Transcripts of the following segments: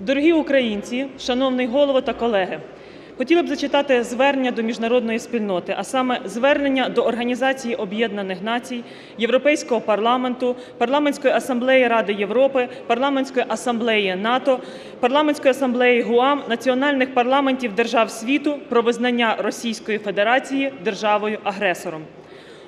Дорогі українці, шановний голово та колеги, хотіла б зачитати звернення до міжнародної спільноти, а саме звернення до Організації Об'єднаних Націй, Європейського парламенту, Парламентської асамблеї Ради Європи, Парламентської асамблеї НАТО, Парламентської асамблеї ГУАМ, національних парламентів держав світу про визнання Російської Федерації державою-агресором.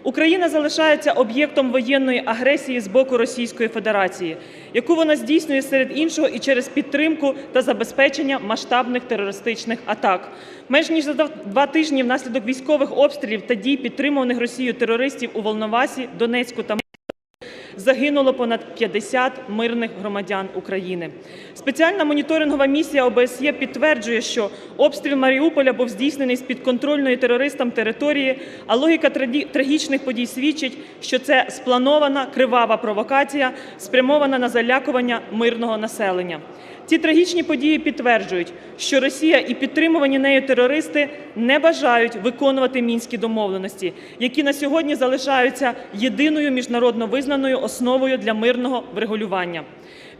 Україна залишається об'єктом воєнної агресії з боку Російської Федерації, яку вона здійснює серед іншого і через підтримку та забезпечення масштабних терористичних атак. Менш ніж за два тижні внаслідок військових обстрілів та дій підтримуваних Росією терористів у Волновасі, Донецьку та загинуло понад 50 мирних громадян України. Спеціальна моніторингова місія ОБСЄ підтверджує, що обстріл Маріуполя був здійснений з підконтрольної терористам території, а логіка трагічних подій свідчить, що це спланована кривава провокація, спрямована на залякування мирного населення. Ці трагічні події підтверджують, що Росія і підтримувані нею терористи не бажають виконувати мінські домовленості, які на сьогодні залишаються єдиною міжнародно визнаною основою для мирного врегулювання.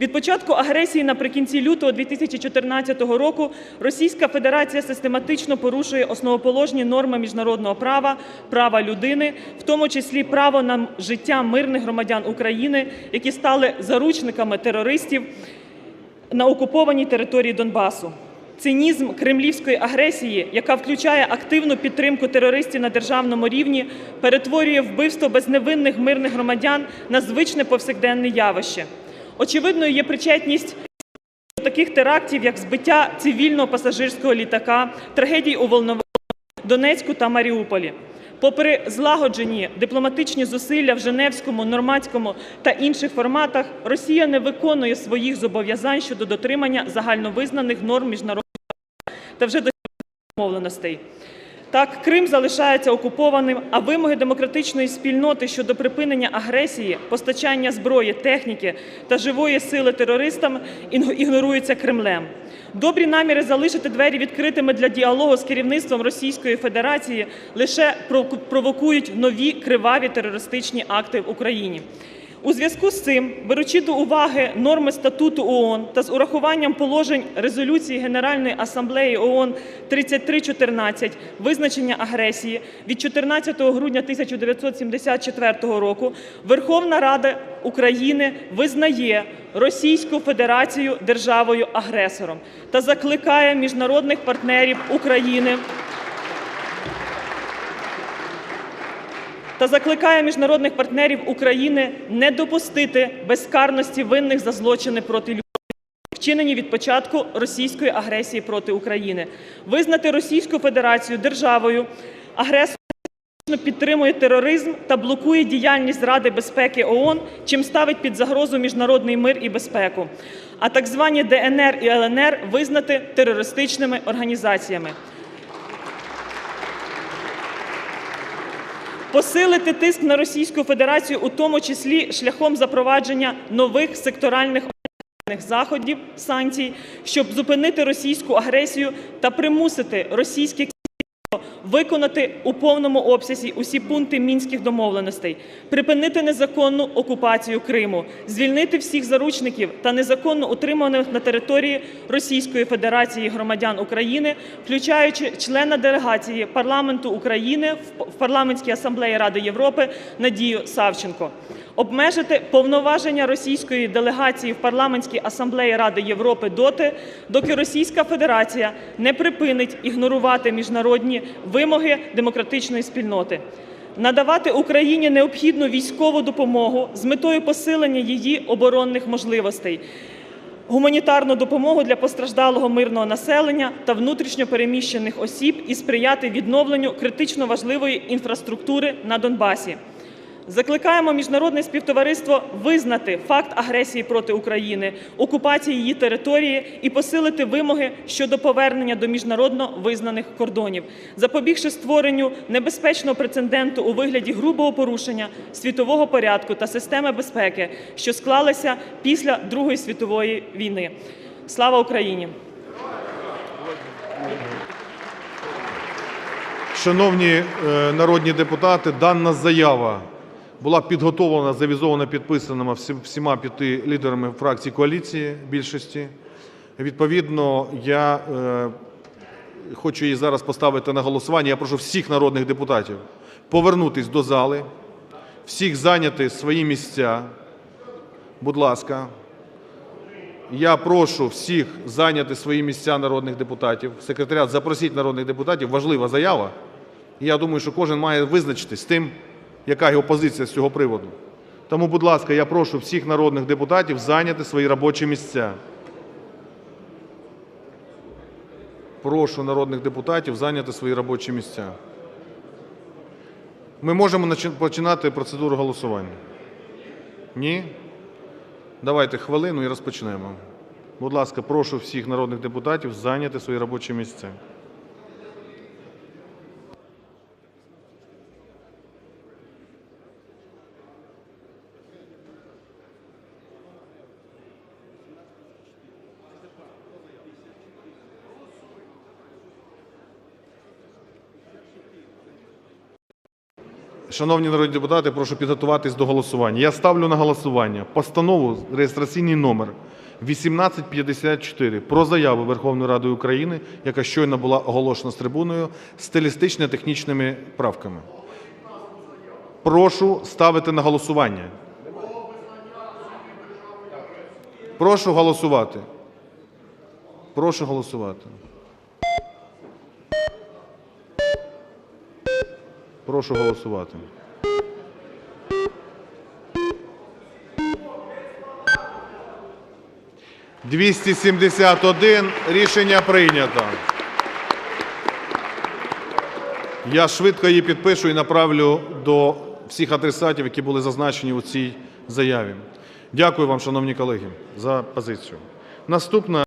Від початку агресії наприкінці лютого 2014 року Російська Федерація систематично порушує основоположні норми міжнародного права, права людини, в тому числі право на життя мирних громадян України, які стали заручниками терористів на окупованій території Донбасу. Цинізм кремлівської агресії, яка включає активну підтримку терористів на державному рівні, перетворює вбивство безневинних мирних громадян на звичне повсякденне явище. Очевидною є причетність таких терактів, як збиття цивільного пасажирського літака, трагедій у Волновасі, Донецьку та Маріуполі. Попри злагоджені дипломатичні зусилля в Женевському, Нормандському та інших форматах, Росія не виконує своїх зобов'язань щодо дотримання загальновизнаних норм міжнародного та вже до домовленостей. Так, Крим залишається окупованим, а вимоги демократичної спільноти щодо припинення агресії, постачання зброї, техніки та живої сили терористам ігноруються Кремлем. Добрі наміри залишити двері відкритими для діалогу з керівництвом Російської Федерації лише провокують нові криваві терористичні акти в Україні. У зв'язку з цим, беручи до уваги норми статуту ООН та з урахуванням положень резолюції Генеральної асамблеї ООН 3314 визначення агресії від 14 грудня 1974 року, Верховна Рада України визнає Російську Федерацію державою-агресором та закликає міжнародних партнерів України та закликає міжнародних партнерів України не допустити безкарності винних за злочини проти людини, вчинені від початку російської агресії проти України, визнати Російську Федерацію державою агресором підтримує тероризм та блокує діяльність Ради безпеки ООН, чим ставить під загрозу міжнародний мир і безпеку, а так звані ДНР і ЛНР визнати терористичними організаціями. Посилити тиск на Російську Федерацію, у тому числі шляхом запровадження нових секторальних заходів санкцій, щоб зупинити російську агресію та примусити російське виконати у повному обсязі усі пункти мінських домовленостей, припинити незаконну окупацію Криму, звільнити всіх заручників та незаконно утримуваних на території Російської Федерації громадян України, включаючи члена делегації парламенту України в парламентській асамблеї Ради Європи Надію Савченко. Обмежити повноваження російської делегації в парламентській асамблеї Ради Європи доти, доки Російська Федерація не припинить ігнорувати міжнародні вимоги демократичної спільноти. Надавати Україні необхідну військову допомогу з метою посилення її оборонних можливостей, гуманітарну допомогу для постраждалого мирного населення та внутрішньо переміщених осіб і сприяти відновленню критично важливої інфраструктури на Донбасі. Закликаємо міжнародне співтовариство визнати факт агресії проти України, окупації її території і посилити вимоги щодо повернення до міжнародно визнаних кордонів, запобігши створенню небезпечного прецеденту у вигляді грубого порушення світового порядку та системи безпеки, що склалися після Другої світової війни. Слава Україні! Шановні е, народні депутати, дана заява була підготовлена, завізована, підписана всіма п'яти лідерами фракцій коаліції більшості. Відповідно, я е, хочу її зараз поставити на голосування. Я прошу всіх народних депутатів повернутись до зали, всіх зайняти свої місця. Будь ласка. Я прошу всіх зайняти свої місця народних депутатів. Секретаріат, запросіть народних депутатів. Важлива заява. Я думаю, що кожен має визначитись з тим, яка його позиція з цього приводу. Тому, будь ласка, я прошу всіх народних депутатів зайняти свої робочі місця. Прошу народних депутатів зайняти свої робочі місця. Ми можемо починати процедуру голосування? Ні? Давайте хвилину і розпочнемо. Будь ласка, прошу всіх народних депутатів зайняти свої робочі місця. Шановні народні депутати, прошу підготуватись до голосування. Я ставлю на голосування постанову реєстраційний номер 1854 про заяву Верховної Ради України, яка щойно була оголошена з трибуною, стилістично-технічними правками. Прошу ставити на голосування. Прошу голосувати. Прошу голосувати. Прошу голосувати. «271». Рішення прийнято. Я швидко її підпишу і направлю до всіх адресатів, які були зазначені у цій заяві. Дякую вам, шановні колеги, за позицію. Наступна